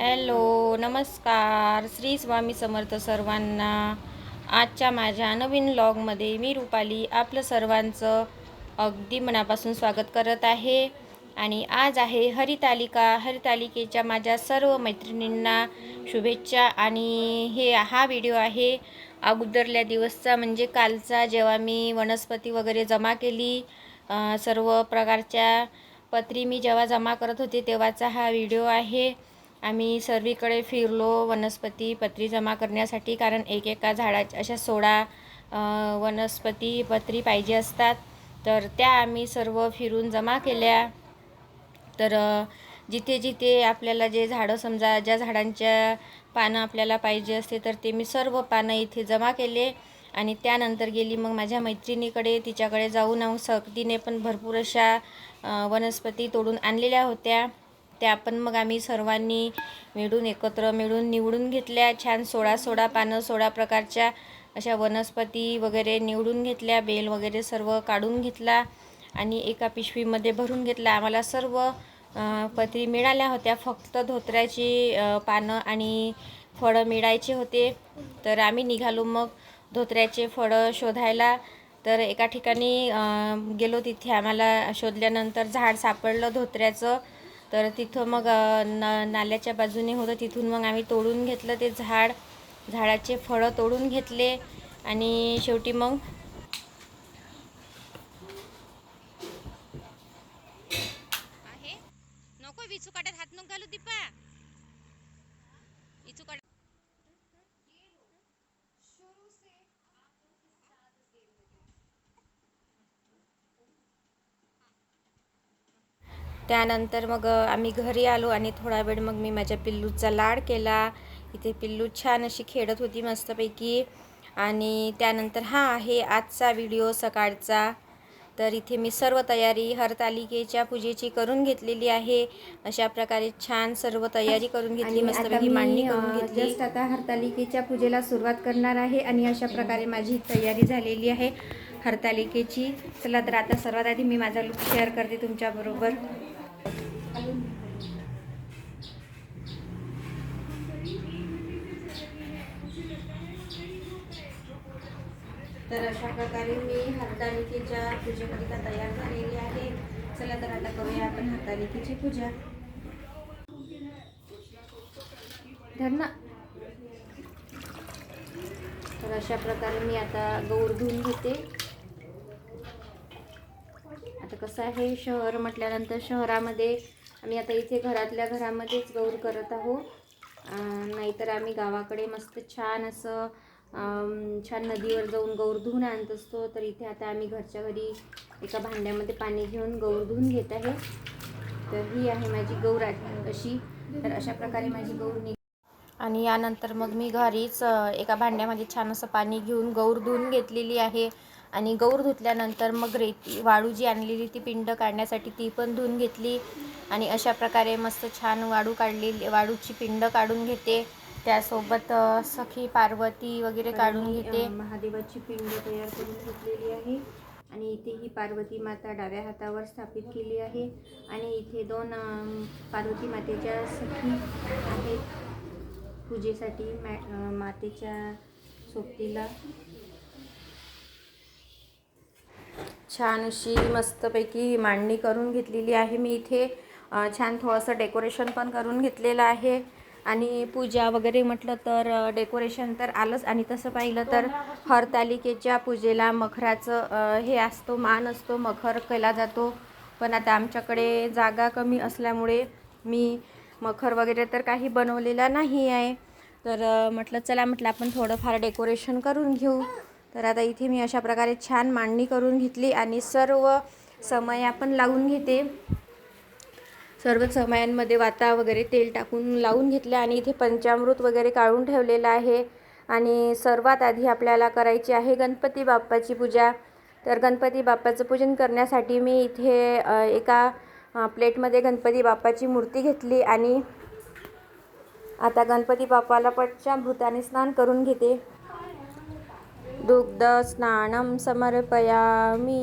Hello नमस्कार. श्री स्वामी समर्थ सर्वांना. आजच्या माझ्या नवीन लॉगमध्ये मी रुपाली आपलं सर्वांचं अगदी मनापासून स्वागत करत आहे. आणि आज आहे हरितालिका. हरितालिकेच्या माझ्या सर्व मैत्रिणींना शुभेच्छा. आणि हे हा व्हिडिओ आहे अगोदरल्या दिवसचा म्हणजे कालचा जेव्हा मी वनस्पती वगैरे जमा केली. सर्व प्रकारच्या पत्री मी जेव्हा जमा करत होते तेव्हाचा हा व्हिडिओ आहे. आम्ही सर्वीकडे फिरलो वनस्पती पत्री जमा करण्यासाठी कारण एक एका झाडाच्या अशा सोळा वनस्पती पत्री पाहिजे असतात. तर त्या आम्ही सर्व फिरून जमा केल्या. तर जिथे जिथे आपल्याला जे झाडं समजा ज्या झाडांच्या पानं आपल्याला पाहिजे असते तर ते मी सर्व पानं इथे जमा केले. आणि त्यानंतर गेली मग माझ्या मैत्रिणीकडे तिच्याकडे जाऊन आऊ सक्तीने पण भरपूर अशा वनस्पती तोडून आणलेल्या होत्या. त्या पण मग आम्ही सर्वांनी मिळून एकत्र मिळून निवडून घेतल्या. छान सोळा सोळा पानं सोळा प्रकारच्या अशा वनस्पती वगैरे निवडून घेतल्या. बेल वगैरे सर्व काढून घेतला आणि एका पिशवीमध्ये भरून घेतला. आम्हाला सर्व पत्री मिळाल्या होत्या. फक्त धोत्र्याची पानं आणि फळं मिळायचे होते. तर आम्ही निघालो मग धोत्र्याचे फळं शोधायला. तर एका ठिकाणी गेलो तिथे. आम्हाला शोधल्यानंतर झाड सापडलं धोत्र्याचं. तर तिथं मग न नाल्याच्या बाजूने होतं. तिथून मग आम्ही तोडून घेतलं ते झाड. झाडाचे फळं तोडून घेतले आणि शेवटी मग आहे. नको विचू काट्यात हात नको घालू दीपा विचू काट्यात त्यानंतर मग आम्ही घरी आलो आणि थोडा वेळ मग मी माझ्या पिल्लूचा लाड केला. इथे पिल्लू छान अशी खेळत होती मस्तपैकी. आणि त्यानंतर हा आहे आजचा व्हिडिओ सकाळचा. तर इथे मी सर्व तयारी हरतालिकेच्या पूजेची करून घेतलेली आहे. अशा प्रकारे छान सर्व तयारी करून घेतली मस्तपैकी मांडणी करून घेतली. जस्ट आता हरतालिकेच्या पूजेला सुरुवात करणार आहे आणि अशा प्रकारे माझी तयारी झालेली आहे. हरतालिकेची चला तर आता सर्वात आधी मी माझा लुक शेअर करते तुमच्याबरोबर. तर अशा प्रकारे मी हरतालिकेच्या पूजेकरिता तयार झालेली आहे. चला तर आता करूया आपण हरतालिकेची पूजा. ना तर अशा प्रकारे मी आता गौर धुवून घेते. आता कसं आहे शहर म्हटल्यानंतर शहरामध्ये आम्ही आता इथे घरातल्या घरामध्येच गौर करत आहोत. नाहीतर आम्ही गावाकडे मस्त छान असं छान नदीवर जाऊन गौर धुवून आणत असतो. तर इथे आता आम्ही घरच्या घरी एका भांड्यामध्ये पाणी घेऊन गौर धुवून घेत आहे. तर ही आहे माझी गौर अशी. तर अशा प्रकारे माझी गौर निघ आणि यानंतर मग मी घरीच एका भांड्यामध्ये छान असं पाणी घेऊन गौर धुवून घेतलेली आहे. आणि गौर धुतल्यानंतर मग रेती वाळू जी आणलेली ती पिंड काढण्यासाठी ती पण धुवून घेतली. आणि अशा प्रकारे मस्त छान वाळू काढलेली वाळूची पिंड काढून घेते. त्यासोबत सखी पार्वती वगैरे काढून घेते. महादेवाची पिंड तयार करून घेतलेली आहे. आणि इथे ही पार्वती माता डाव्या हातावर स्थापित केली आहे. आणि इथे दोन पार्वती मातेच्या सखी आहेत. पूजेसाठी मॅ मातेच्या सोबतीला. छान अशी मस्तपैकी मांडणी करून घेतलेली आहे. मी इथे छान थोडंसं डेकोरेशन पण करून घेतलेलं आहे. आणि पूजा वगैरे म्हटलं तर डेकोरेशन तर आलंच. आणि तसं पाहिलं तर हरतालिकेच्या पूजेला मखराचं हे असतो मान असतो मखर केला जातो. पण आता आमच्याकडे जागा कमी असल्यामुळे मी मखर वगैरे तर काही बनवलेला नाही आहे. तर म्हटलं चला म्हटलं आपण थोडंफार डेकोरेशन करून घेऊ. तर आता इथे मी अशा प्रकारे छान मांडणी करून घेतली आणि सर्व समय पण लावून घेते. सर्व समयांमध्ये वाता वगैरे तेल टाकून लावून घेतलं आणि इथे पंचामृत वगैरे काढून ठेवलेलं आहे. आणि सर्वात आधी आपल्याला करायची आहे गणपती बाप्पाची पूजा. तर गणपती बाप्पाचं पूजन करण्यासाठी मी इथे एका प्लेटमध्ये गणपती बाप्पाची मूर्ती घेतली आणि आता गणपती बाप्पाला पंचामृताने स्नान करून घेते. दुग्ध स्नानं समर्पयामी.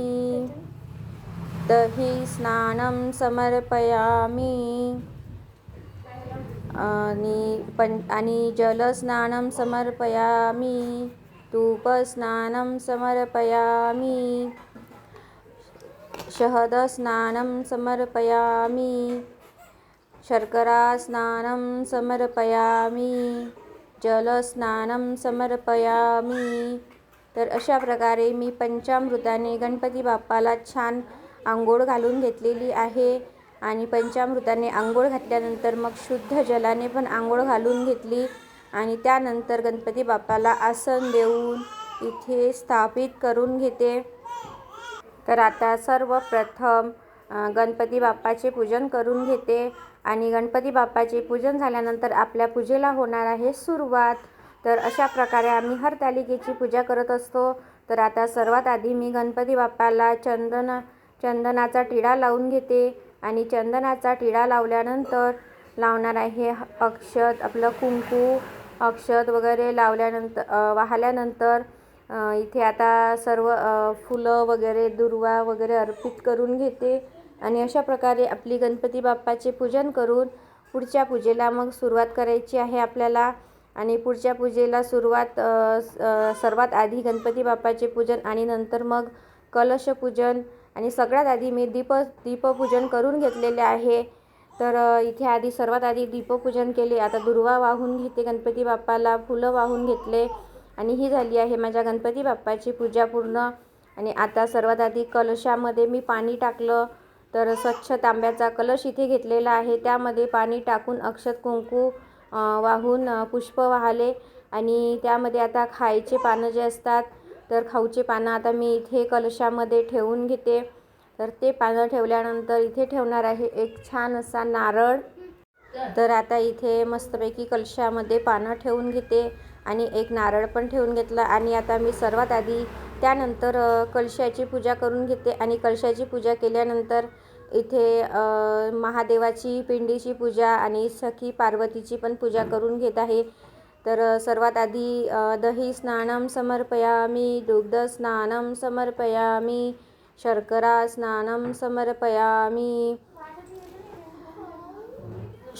दही स्नानं समर्पयामि। आणि पं आणि जलस्नानं समर्पयामि। धूपस्नानं समर्पयामि। शहदस्नानं समर्पयामि। शर्करास्नानं समर्पयामि। जलस्नानं समर्पयामि। तर अशा प्रकारे मी पंचामृताने गणपती बाप्पाला छान आंघोळ घालून घेतलेली आहे आणि पंचामृताने आंघोळ घातल्यानंतर मग शुद्ध जलाने पण आंघोळ घालून घेतली आणि त्यानंतर गणपती बाप्पाला आसन देऊन इथे स्थापित करून घेते. तर आता सर्वप्रथम गणपती बाप्पाचे पूजन करून घेते आणि गणपती बाप्पाचे पूजन झाल्यानंतर आपल्या पूजेला होणार आहे सुरुवात. तर अशा प्रकारे आम्ही हरतालिकेची पूजा करत असतो. तर आता सर्वात आधी मी गणपती बाप्पाला चंदन चंदनाचा टिळा लावून घेते आणि चंदनाचा टिळा लावल्यानंतर लावणार आहे ह- अक्षत आपलं कुंकू अक्षत वगैरे लावल्यानंतर वाहल्यानंतर इथे आता सर्व फुलं वगैरे दुर्वा वगैरे अर्पित करून घेते आणि अशा प्रकारे आपली गणपती बाप्पाचे पूजन करून पुढच्या पूजेला मग सुरुवात करायची आहे आपल्याला. आणि पुढच्या पूजेला सुरुवात सर्वात आधी गणपती बाप्पाचे पूजन आणि नंतर मग कलशपूजन आणि सगळ्यात आधी मी दीप दीपपूजन करून घेतलेले आहे. तर इथे आधी सर्वात आधी दीपपूजन केले. आता दुर्वा वाहून घेते गणपती बाप्पाला. फुलं वाहून घेतले. आणि ही झाली आहे माझ्या गणपती बाप्पाची पूजा पूर्ण. आणि आता सर्वात आधी कलशामध्ये मी पाणी टाकलं. तर स्वच्छ तांब्याचा कलश इथे घेतलेला आहे. त्यामध्ये पाणी टाकून अक्षत कुंकू वाहून पुष्प वाहले. आणि त्यामध्ये आता खायचे पानं जे असतात तर खाऊचे पानं आता मी इथे कलशामध्ये ठेवून घेते. तर ते पानं ठेवल्यानंतर इथे ठेवणार आहे एक छान असा नारळ. तर आता इथे मस्तपैकी कलशामध्ये पानं ठेवून घेते आणि एक नारळ पण ठेवून घेतला आणि आता मी सर्वात आधी त्यानंतर कलशाची पूजा करून घेते आणि कलशाची पूजा केल्यानंतर इथे महादेवाची पिंडीची पूजा आणि सखी पार्वतीची पण पूजा करून घेत आहे. तर सर्वात आधी दही स्नानं समर्पयामि दुग्धस्नानं समर्पयामि शर्करा स्नानं समर्पयामि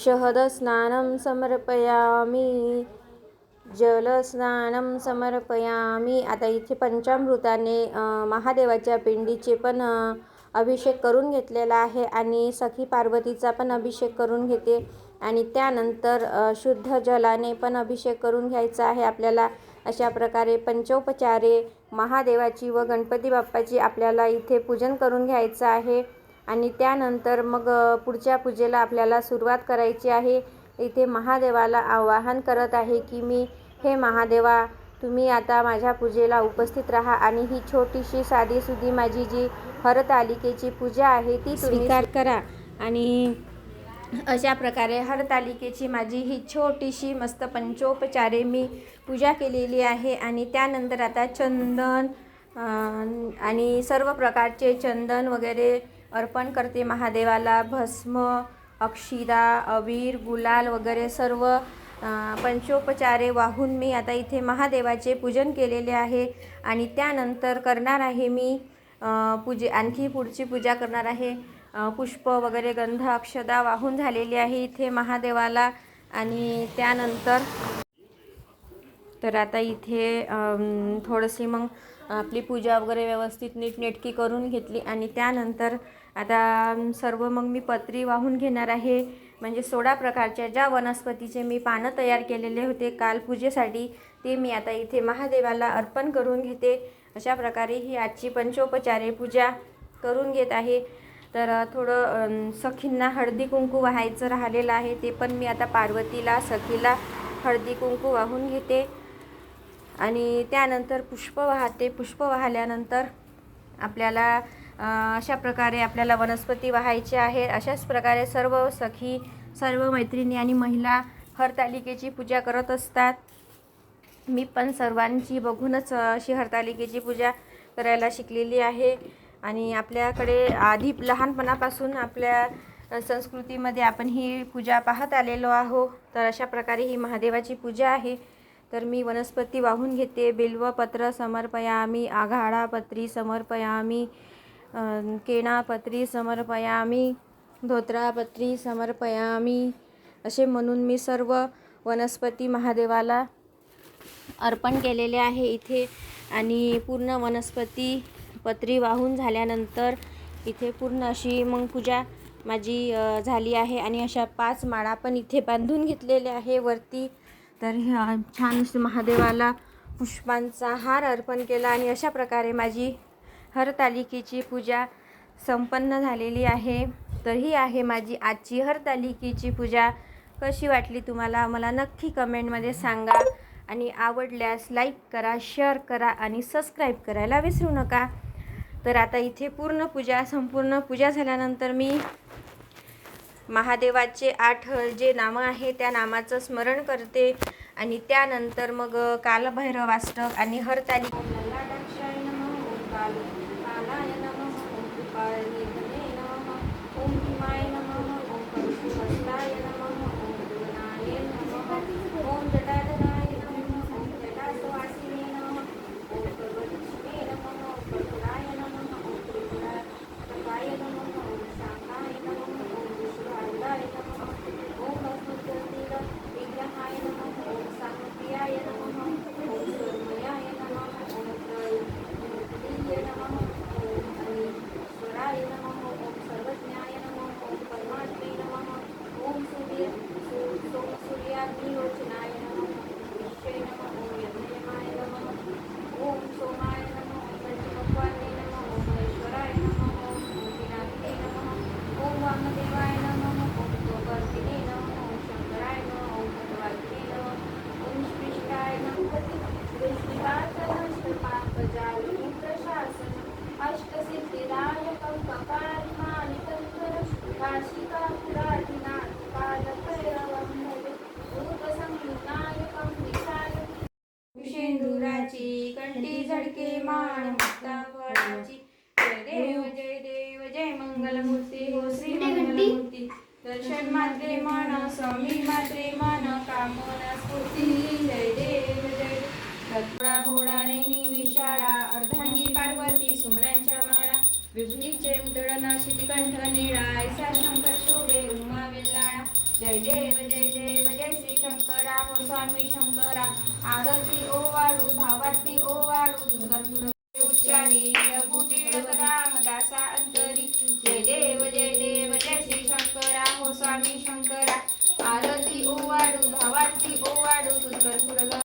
शहदस्नानं समर्पयामि जलस्नानं समर्पयामी. आता इथे पंचामृताने महादेवाच्या पिंडीचे पण अभिषेक करून घेतलेला आहे आणि सखी पार्वतीचा पण अभिषेक करून घेते. आणि त्यानंतर शुद्ध जलाने पण अभिषेक करून घ्यायचा आहे आपल्याला. अशा प्रकारे पंचोपचारे महादेवाची व गणपती बाप्पाची आपल्याला इथे पूजन करून घ्यायचं आहे. आणि त्यानंतर मग पुढच्या पूजेला आपल्याला सुरुवात करायची आहे. इथे महादेवाला आवाहन करत आहे की मी हे महादेवा तुम्ही आता माझ्या पूजेला उपस्थित राहा आणि ही छोटीशी साधीसुधी माझी जी हरतालिकेची पूजा आहे ती स्वीकार करा. आणि अशा प्रकारे हरतालिकेची माझी ही छोटीशी मस्त पंचोपचारे मी पूजा केलेली आहे आणि त्यानंतर आता चंदन आणि सर्व प्रकारचे चंदन वगैरे अर्पण करते महादेवाला. भस्म अक्षिरा अबीर गुलाल वगैरे सर्व पंचोपचारे वाहून मी आता इथे महादेवाचे पूजन केलेले आहे. आणि त्यानंतर करणार आहे मी पूजे आणखी पुढची पूजा करणार आहे. पुष्प वगैरे गंध अक्षदा वाहून झालेली आहे इथे महादेवाला. आणि त्यानंतर तर आता इथे थोडीशी मग आपली पूजा वगैरे व्यवस्थित नीटनेटकी करून घेतली. आणि त्यानंतर आता सर्व मग मी पत्री वाहून घेणार आहे. म्हणजे सोळा प्रकारच्या ज्या वनस्पतीचे मी पानं तयार केलेले होते काल पूजेसाठी ते मी आता इथे महादेवाला अर्पण करून घेते. अशा प्रकारे ही आजची पंचोपचारे पूजा करून घेत आहे. तर थोडं सखींना हळदी कुंकू वाहायचं राहिलेलं आहे ते पण मी आता पार्वतीला सखीला हळदी कुंकू वाहून घेते. आणि त्यानंतर पुष्प वाहते. पुष्प वाहल्यानंतर आपल्याला अशा प्रकारे आपल्याला वनस्पती वाहायचे आहे. अशाच प्रकारे सर्व सखी सर्व मैत्रिणी आणि महिला हरतालिकेची पूजा करत असतात. मी पण सर्वांची बघूनच अशी हरतालिकेची पूजा करायला शिकलेली आहे. आणि आपल्याकडे आधी लहानपणापासून आपल्या संस्कृतीमध्ये आपण ही पूजा पाहत आलेलो आहो तर अशा प्रकारे ही महादेवाची पूजा आहे. तर मी वनस्पती वाहून घेते बिल्वपत्र समर्पयामी आघाडापत्री समर्पयामी केणापत्री समर्पयामी धोत्रापत्री समर्पयामी असे म्हणून मी सर्व वनस्पती महादेवाला अर्पण केलेले आहे इथे. आणि पूर्ण वनस्पती पत्री वाहून झाल्यानंतर इथे पूर्ण अशी मग पूजा माझी झाली आहे आणि अशा पाच माळा पण इथे बांधून घेतलेल्या आहे वरती. तर छान महादेवाला पुष्पांचा हार अर्पण केला आणि अशा प्रकारे माझी हरतालिकेची पूजा संपन्न झालेली आहे. तर ही आहे माझी आजची हरतालिकेची पूजा. कशी वाटली तुम्हाला? मला नक्की कमेंटमध्ये सांगा आणि आवडल्यास लाईक करा शेअर करा आणि सबस्क्राईब करायला विसरू नका. तर आता इथे पूर्ण पूजा संपूर्ण पूजा झाल्यानंतर मी महादेवाचे आठ जे नामं आहे त्या नामाचं स्मरण करते आणि त्यानंतर मग कालभैरवाष्टक आणि हरताली ओम ललाटाक्षाय नमः, ओम काल- कालाय नमः, ओम कृपानिधने नमः, ओम भीमाय नमः, ओम परशुहस्ताय नमः, ओम गगनाय नमः, ओम जटाधराय नमः, ओम जटासवासिने नमः, ओम पर्वतलक्ष्मी नमः, ओम परशुराय नमः, ओम त्रिपुराय नमः, ओम शांताय नमः, ओम विश्वाय नमः, ओम भस्मजटिल विग्रहाय नमः, ओम सामप्रियाय नमः, ओम स्वरमयाय नमः, ओम त्रयीय नमः, ओम अनीश्वराय नमः, ओम सर्वज्ञाय नमः, ओम परमात्मे नमः, ओम सूर्य सू- सोम सूर्याग्निलोचनाय नमः, विश्वे नमः, ओम यज्ञयमाय नमः, ओम सोमाय नमः, ओम पंचभगवाने नमः, ओम महेश्वराय नमः, ओम पिनाकिने नमः, ओम वामदेवाय नमः, ओम गोवर्धिने नमः, ओम शंकराय नमः, ओम भगवादिने नमः, ओम श्रीष्ठाय नमः, विष्णुवासनष्टपापजालिनी प्रशासन अष्टसिद्धिदायकं कपालिमानिकल्कर काशिकापुराधिनाथ पादभैरवं भजे रूपसंयुनायकं विशाल शेंदुराची कंठी झडके मान मुक्ता फळाची जय देव जय देव जय मंगलमूर्ती। हो श्री मंगलमूर्ती। दर्शन मात्रे मन स्वामी मात्रे मन कामना स्फूर्ती। जय देव जय देव। घोडा नेहमी विशाळा अर्धांगी पार्वती सुमरांच्या माळा। विभूतीचे उदळण शितिकंठ निळा ऐसा शंकर शोभे उमा वेल्लाळा जय देव जय देव जय श्री शंकरा हो स्वामी शंकरा. आरती ओवाळू भावाती ओवाळू सुंदरपूर उच्चारी रघुटी रामदासा अंतरी. जय देव जय देव जय श्री शंकरा हो स्वामी शंकरा. आरती ओवाळू भावाती ओवाळू सुंदरपूर